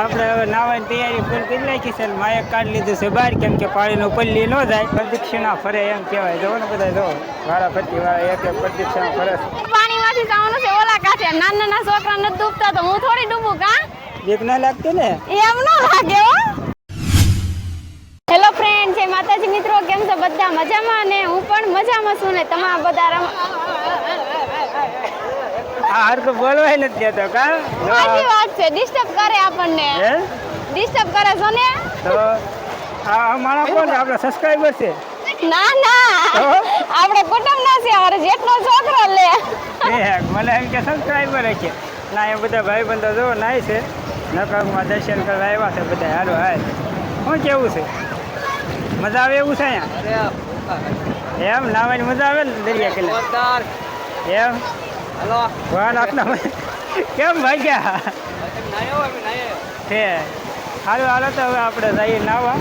આપણે હવે નાવાની તૈયારી પૂરી કરી નાખી છે માયક કાઢી લીધું છે બહાર કેમ કે પાણીનો પલ્લી ન જાય. પ્રદક્ષિણા ફરે એમ કહેવાય. જો ને બધા જો વારા ફરતી વાળા એક એક પ્રદક્ષિણા ફરે છે. પાણીમાંથી જવાનું છે ઓલા કાંઠે. નાના નાના છોકરા નથી ડૂબતા તો હું થોડી ડૂબું કા? બીક ના લાગતી ને? એમ ન લાગે હો. હેલો ફ્રેન્ડ જય માતાજી. મિત્રો કેમ છો? બધા મજામાં ને? હું પણ મજામાં છું ને તમારા બધા રમ- આ તો બોલવાય નથી દેતો કા? સાચી વાત છે ડિસ્ટર્બ કરે આપણને. હે? ડિસ્ટર્બ કરે છો ને? તો આ માણસ કોણ છે? આપણા સબસ્ક્રાઈબર છે? ના ના. આપણે કુટુંબ ના છે અમારે જેટલો છોકરો લે. એ મને એમ કે સબસ્ક્રાઈબર છે. ના એ બધા ભાઈ બંધો જો નાય છે. નકરમાં દર્શન કરવા આવ્યા છે બધા હારો હાય. શું કેવું છે? મજા આવે એવું છે અહીંયા? એમ નાવાની મજા આવે ને દરિયા કિલ્લા એમ? ભગવાન આપના કેમ ભાગ્યા છે. હાલો હાલો તો હવે આપણે જઈએ નાવા.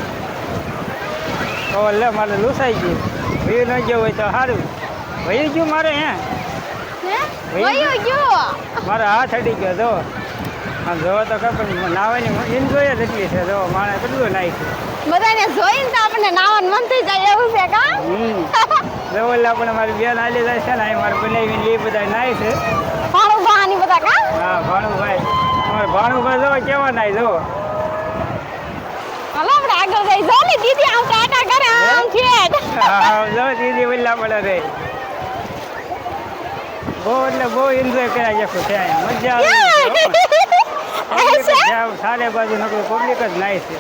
તો લે મારે લૂસાઈ ગયું. ભયું ન ગયું હોય તો સારું ભયું ગયું મારે હે? મારે હાથ અડી ગયો જો. આમ જોવો તો ખબર નહીં, નાવાની એન્જોય જ એટલી છે જો. માણે કેટલું છે. બધાને જોઈને તો આપણને નાવાનું મન થઈ જાય એવું છે કા હમ જો એટલે આપણે મારી બેન આલી જાય છે ને અહીં મારે બનાવીને એ બધા નાય છે. ભાણું બહાની બધા કા હા ભાણુભાઈ. અમારે ભાણુભાઈ જો કેવા નાય જો. હાલો આપણે આગળ જઈ. જો ને દીદી આમ ટાટા કરે આમ છેટ હા જો દીદી વલ્લા પડે રે. બહુ એટલે બહુ એન્જોય કર્યા જશું ત્યાં મજા આવે છે. જ્યાં સારે બાજુ નકરું પબ્લિક જ નાય છે.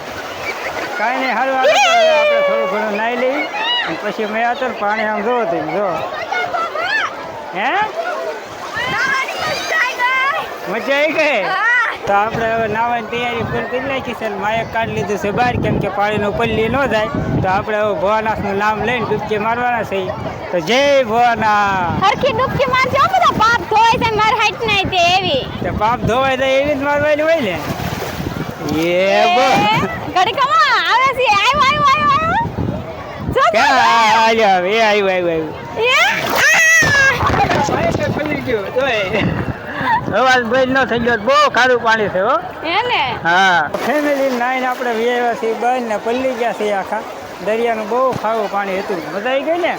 કાંઈ નહીં સારું આવે તો હવે આપણે થોડું ઘણું નાહી લઈ. અને પછી મેં આતો ને પાણી આમ જોવો તમે જો. હે? મજા આવી ગઈ? તો આપણે હવે નાવાની તૈયારી પૂરી કરી નાખી છે માયક કાઢી લીધું છે બહાર કેમ કે પાણીનો પલ્લી ન જાય. તો આપણે હવે ભવાનાથનું નામ લઈને ડૂબકી મારવાના છે. તો જય ભવાના હરખી ડૂબકી મારજો બધા પાપ ધોવાય છે મારી હાઈટ નહીં તે એવી. તો પાપ ધોવાય તો એવી જ મારવાની હોય ને? એ બસ. ઘડી કમા આવે છે આવ્યો આવ્યો આવ્યો આવ્યો જો, જો, આવ્યો હવે આવ્યું આવ્યો આવ્યો. અવાજ બંધ ન થઈ ગયો બહુ ખારું પાણી છે હો. હા. ફેમિલી નાઈને આપણે વ્યાવ્યા છીએ બંધ ને પલ્લી ગયા છીએ આખા. દરિયાનું બહુ ખારું પાણી હતું. મજા આવી ગઈ ને?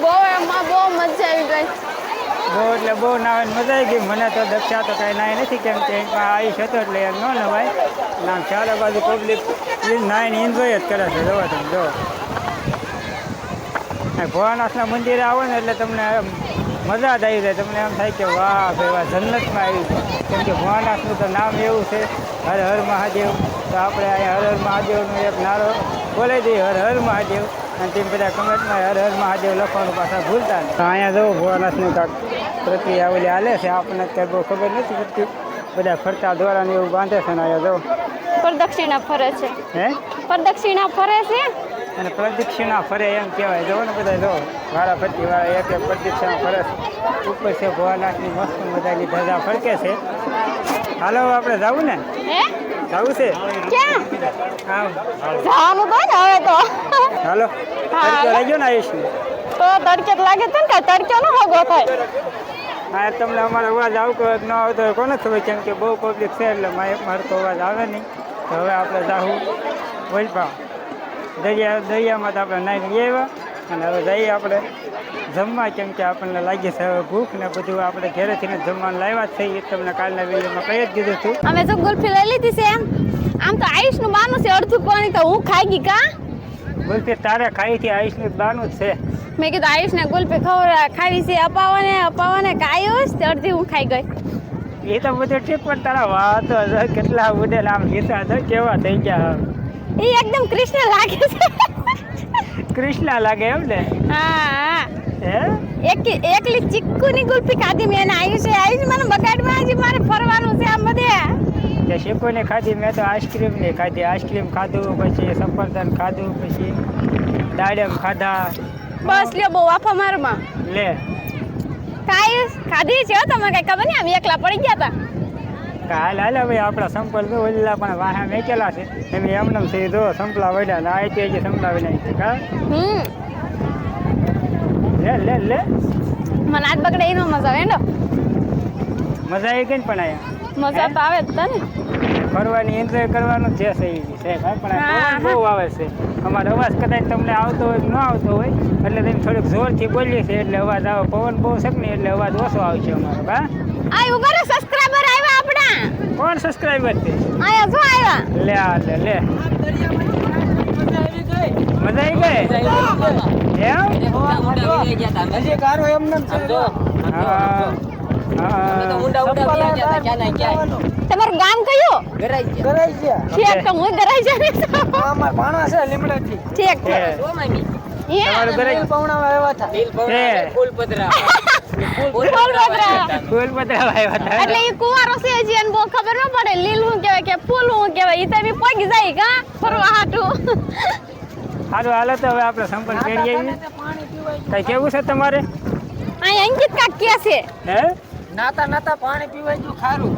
બહુ એમાં બહુ મજા આવી ગઈ. બહુ એટલે બહુ નાવાની મજા આવી ગઈ. મને તો દક્ષા તો કાંઈ નાય નથી કેમ કે આવી હતો એટલે એમ ન નવાય. નામ ચારે બાજુ પબ્લિક નાઈને એન્જોય જ કરે છે જોવા તમે જો. આ ભોળાનાથના મંદિરે આવો ને એટલે તમને મજા જ આવી જાય. તમને એમ થાય કે વાહ ભાઈ વાહ જન્નતમાં આવી છે કેમ કે ભોળાનાથનું તો નામ એવું છે હર હર મહાદેવ. તો આપણે અહીંયા હર હર મહાદેવનો એક નારો બોલે દઈએ હર હર મહાદેવ. અને તેમ બધા કમેન્ટમાં હર હર મહાદેવ લખવાનું પાછા ભૂલતા નહીં. તો અહીંયા જવું ભોળાનાથની કાંક પ્રક્રિયા ઓલી હાલે છે આપણને અત્યારે બહુ ખબર નથી પડતી. બધા ફરતા દ્વારા ને એવું બાંધે છે ને અહીંયા જવું પ્રદક્ષિણા ફરે છે. હે? પ્રદક્ષિણા ફરે છે? અને પ્રદક્ષિણા ફરે એમ કહેવાય. જો ને બધા જો. વારા ફરતી વાળા એક એક પ્રદક્ષિણા ફરે છે. ઉપર છે ભોળાનાથની મસ્ત મજાની ધજા ફરકે છે. હાલો આપણે જવું ને? જવું છે? જવાનું તો ને હવે તો. હાલો. લાગ્યો ને આવીશું તો તડકે લાગે છે ને તડકે નો ભોગો થાય. હા તમને અમારો અવાજ આવતો ન આવતો કોને ખબર? કેમ કે બહુ પબ્લિક છે એટલે મારે તો અવાજ આવે નહીં. તો હવે આપણે જાવું. વલપા દરિયા દરિયામાં તો આપણે નાઈને લઈ આવ્યા. અને હવે જઈએ આપણે જમવા કેમ કે આપણને લાગે છે હવે ભૂખ ને બધું. આપણે ઘરેથી ને જમવાનું લાવ્યા જ થઈ તમને કાલના વિડીયોમાં કહી જ દીધું હતું અમે જો ગુલ્ફી લઈ લીધી છે એમ. આમ તો આયુષનું બાનું છે અડધું પાણી તો હું ખાઈ ગઈ કા? ગુલ્ફી તારે ખાઈથી આયુષનું બાનું જ છે. મેં કીધું આયુષને ગુલ્ફી ખવડા ખાવી છે અપાવાને ને કાયુસ ને તે અડધી હું ખાઈ ગઈ. એ તો બધું ઠીક પણ તારા વાતો કેટલા ઉડેલ આમ ગીતા કેવા થઈ ગયા. એ એકદમ કૃષ્ણ લાગે છે. કૃષ્ણ લાગે એમ ને? હા હા. એક એકલી ચીકુની ગુલ્ફી ખાધી મેં આવ્યું છે. આયુષ મને બગાડવા આજે મારે ફરવાનું છે આમ બધે. તે શીખોને ખાધી મેં તો આઈસ્ક્રીમ ને ખાધી. આઈસ્ક્રીમ ખાધું પછી સફરજન ખાધું પછી દાડમ ખાધા. બસ લ્યો બહુ આફા મારમાં. લે. કાઈ ખાધી છે તમે કઈ ખબર નહીં આમ એકલા પડી ગયા હતા હાલ હાલ ભાઈ આપણા સંપલ તો ઓલા પણ વાહા મેકેલા છે. એમ એમને છે જો સંપલા વડ્યા ને આઈ તે સંપલા વડ્યા છે કા? હમ. લે લે લે. મને આજ બગડે એનો મજા આવે એનો મજા આવી ગઈ ને પણ આયા મજા તો આવે જ ને ફરવાની એન્જોય કરવાનું છે સહી છે પણ બહુ આવે છે. અમારો અવાજ કદાચ તમને આવતો હોય ન આવતો હોય એટલે તમે થોડુંક જોરથી બોલીએ છીએ એટલે અવાજ આવે. પવન બહુ છે ને એટલે અવાજ ઓછો આવશે અમારો હા આ ઊભા આપણા કોણ સબસ્ક્રાઇબર છે? આયા જો આયા લે આ લે લે. મજા આવી ગઈ? એમ? હજી કારો એમ ને એમ છે. હા હા. તમારું ગામ કયું. ઠીક તો હું ડરાઈ જાવીશ ભાણા છે લીમડાથી. ઠીક છે. છે તમારું ઘરે લીલ આવ્યા હતા. ફૂલ પતરા. એટલે ઈ કુંવારો છે હજી એને બહુ ખબર ન પડે. લીલું કહેવાય કે ફૂલ હું કહેવાય? ઈ તો પગી જાય કા? ફરવા હાટું. સારું હાલો તો હવે આપણે સંપર્ક કરીએ આવી પાણી કઈ કેવું છે તમારે? અહીંયા અંકિત કાક કે છે. હે? નાતા નાતા પાણી પીવાય જો ખારું.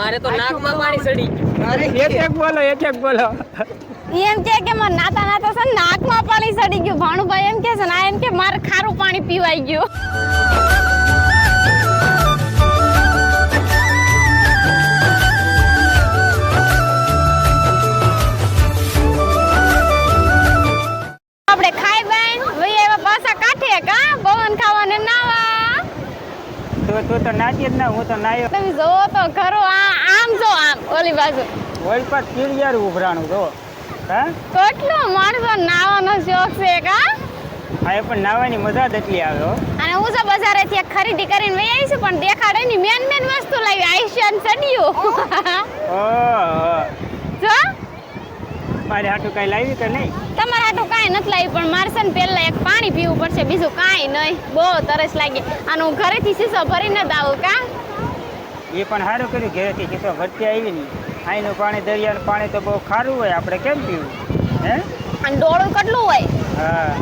મારે તો નાકમાં પાણી ચડી ગયું. એક એક બોલો એક એક બોલો. એમ કે કે મારે નાતા નાતા છે ને નાકમાં પાણી સડી ગયું. ભાણુભાઈ એમ કે છે ને એમ કે મારે ખારું પાણી પીવાઈ ગયું. તો નાચી જ ના હું તો નાયો. તમે જોવો તો ખરો આ આમ જો આમ ઓલી બાજુ. ઓલ પર કીડિયાર ઉભરાણું જો હા? કેટલો માણસો નાવાનો શોખ છે કા આ પણ નાવાની મજા જ એટલી આવે હો. અને હું તો બજારેથી થી ખરીદી કરીને વઈ આવી છું પણ દેખાડે ની મેન મેન વસ્તુ લાવી આઈશાન સડિયું ઓહો જો? મારે હાટું કઈ લાવી કે નહીં. તમારે હાટું કાંઈ નથી લાવી પણ મારે છે ને પહેલા એક પાણી પીવું પડશે બીજું કાંઈ નહીં. બહુ તરસ લાગી. અને હું ઘરેથી શીશો ભરી જ આવું કા? એ પણ સારું કર્યું ઘરેથી શીશો ભરતી આવી નહીં અહીંનું પાણી દરિયાનું પાણી તો બહુ ખારું હોય આપણે કેમ પીવું? હે? અને ડોળું કેટલું હોય? હા?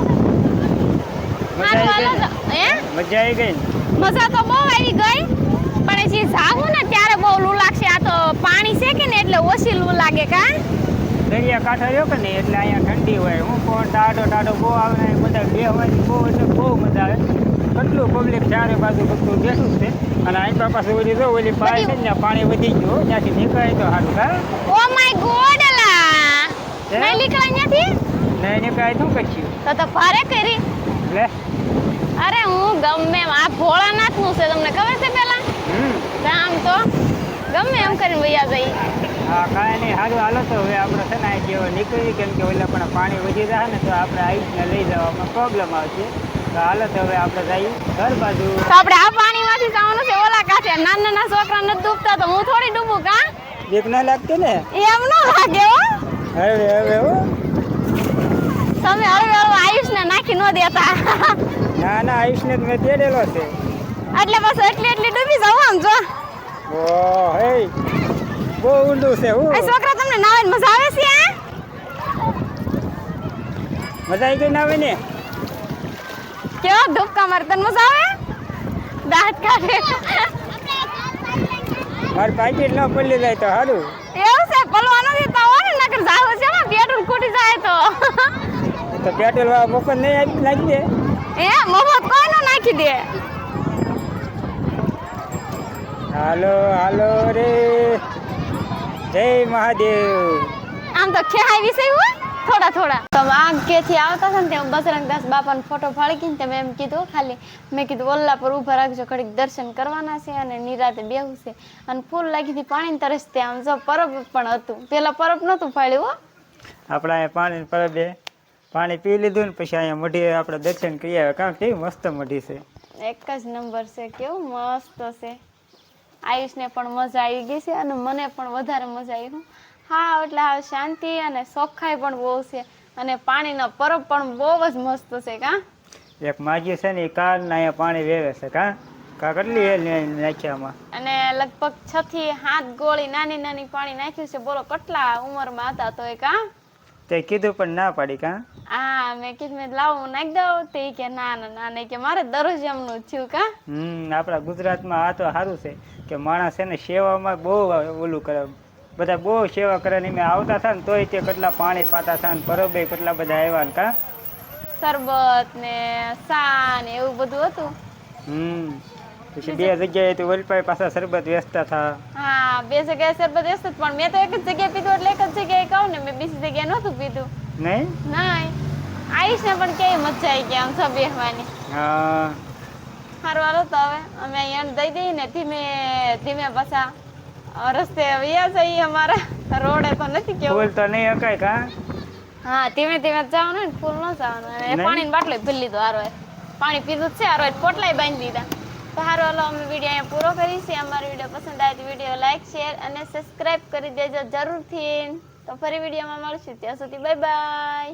મજા આવી ગઈ મજા તો બહુ આવી ગઈ પણ જે જાવું ને ત્યારે બહુ લૂ લાગશે આ તો પાણી છે કે ને એટલે ઓછી લૂ લાગે કા? દરિયા કાંઠો રહ્યો કે નહીં? એટલે અહીંયા ઠંડી હોય. હું પણ ટાઢો ટાઢો બહુ આવે ને બધા બેહવાની બહુ એટલે બહુ મજા આવે. કેટલું પબ્લિક ચારે બાજુ બધું બેઠું છે. અને અહીં પાસે ઓલી જો ઓલી પાય છે ને પાણી વધી ગયું. ત્યાંથી નીકળાય તો સારું. હા? ઓ માય ગોડ લા? નહીં નીકળાય ત્યાંથી? નહીં નીકળાય શું કરશું તો તો ભારે કરી. લે. અરે હું ગમે આ ભોળાનાથનું છે તમને ખબર છે પેલા? હમ. આમ તો ગમે એમ કરીને વૈયા જઈ હા કાંઈ નહીં. સારું હાલો તો હવે આપણે છે ને આ જેવો નીકળી કેમ કે ઓલા પણ પાણી વધી જાય ને તો આપણે આવીને લઈ જવામાં પ્રોબ્લેમ આવશે. તો હાલો તો હવે આપણે જઈએ ઘર બાજુ. તો આપણે આ પાણીમાંથી જવાનું છે ઓલા કાંઠે. નાના નાના છોકરા નથી ડૂબતા તો હું થોડી ડૂબું કા? બીક ના લાગતી ને? એમ ન લાગે હો. હવે હવે હો. તમે હવે હવે આયુષને નાખી ન દેતા. ના ના આયુષને મેં તેડેલો છે. એટલે બસ એટલી એટલી ડૂબી જાવ આમ જો. ઓ હે. બહુ ઊંડું છે હું. આ છોકરા તમને નાવાની મજા આવે છે આ? મજા આવી ગઈ ના આવે ને કેવો ધૂપકા મારે તને મજા આવે? દાંત કાઢે. મારે પાકીટ ન પડી જાય તો સારું એવું છે પલવા નથી તો હોય ને નકર જાવ છે ને પેટ્રોલ ખૂટી જાય તો. તો પેટ્રોલ વાળા મફત નહીં આપી નાખી દે? એ મફત કોઈ નો નાખી દે? હાલો હાલો રે. જય મહાદેવ. આમ તો ખેહાઈ વિષય હોય થોડા થોડા. તો આગ કેથી આવતા હતા ને ત્યાં બજરંગ દાસ બાપાનો ફોટો ફાળી ગઈ ને તે એમ કીધું ખાલી મેં કીધું ઓલ્લા પર ઊભા રાખજો ઘડીક દર્શન કરવાના છે અને નિરાતે બેહું છે. અને ફૂલ લાગી હતી પાણી તરસતે આમ જો પરબ પણ હતું. પેલા પરબ નહોતું ફાળ્યું હો. આપણે અહીંયા પાણી પરબે પાણી પી લીધું ને પછી અહીંયા મઢી આપણે દર્શન કરી આવ્યા. કારણ કેવી મસ્ત મઢી છે. એક જ નંબર છે કેવું મસ્ત છે. આયુષને પણ મજા આવી ગઈ છે અને મને પણ વધારે મજા આવી હું હા એટલે હા શાંતિ અને સોખાઈ પણ બહુ છે અને પાણીનો પરબ પણ બહુ જ મસ્ત છે કા? એક માજી છે ને એ કાર ને અહીંયા પાણી વેવે છે કા? કા કેટલી હેલ નાખ્યામાં અને લગભગ છ થી સાત ગોળી નાની નાની પાણી નાખ્યું છે. બોલો કેટલા ઉંમરમાં હતા તો એ કા? તે કીધું પણ ના પાડી કા? હા મેં કીધું મેં લાવ હું નાખી દઉં. તે કે ના ના ના નહીં કે મારે દરરોજ એમનું થયું કા? હમ આપણા ગુજરાતમાં આ તો સારું છે કે માણસ છે ને સેવામાં બહુ ઓલું કરે. બધા બહુ સેવા કરે ને મેં આવતા હતા ને તોય તે કેટલા પાણી પાતા હતા ને પરબે કેટલા બધા આવ્યા ને કા? શરબત ને સા ને એવું બધું હતું. હમ પછી બે જગ્યાએ તો વલપાઈ પાસે શરબત વેચતા હતા હા બે જગ્યાએ શરબત વેચતા પણ મેં તો એક જ જગ્યાએ પીધું એટલે એક જ જગ્યાએ કહું ને મેં બીજી જગ્યાએ નહોતું પીધું. નહીં. નાય આયુષને પણ કેવી મજા આવી ગઈ આમ હા. સારું હાલો તો હવે. અમે અહીંયા દઈ દઈએ ને ધીમે ધીમે પાછા રસ્તે વ્યા જઈએ અમારા. રોડે તો નથી કેવું. ફૂલ તો નહીં અકાય કા? હા ધીમે ધીમે જવાનું ને ફૂલ ન જવાનું અને? પાણીની બાટલો ભરી લીધો હારો પાણી પીધું છે હારો પોટલાય બાંધી દીધા. તો હારો હાલો અમે વીડિયો અહીંયા પૂરો કરીશું અમારો વીડિયો પસંદ આવે તો વીડિયો લાઈક શેર અને સબસ્ક્રાઈબ કરી દેજો જરૂરથી. તો ફરી વિડીયોમાં મળશું. ત્યાં સુધી બાય બાય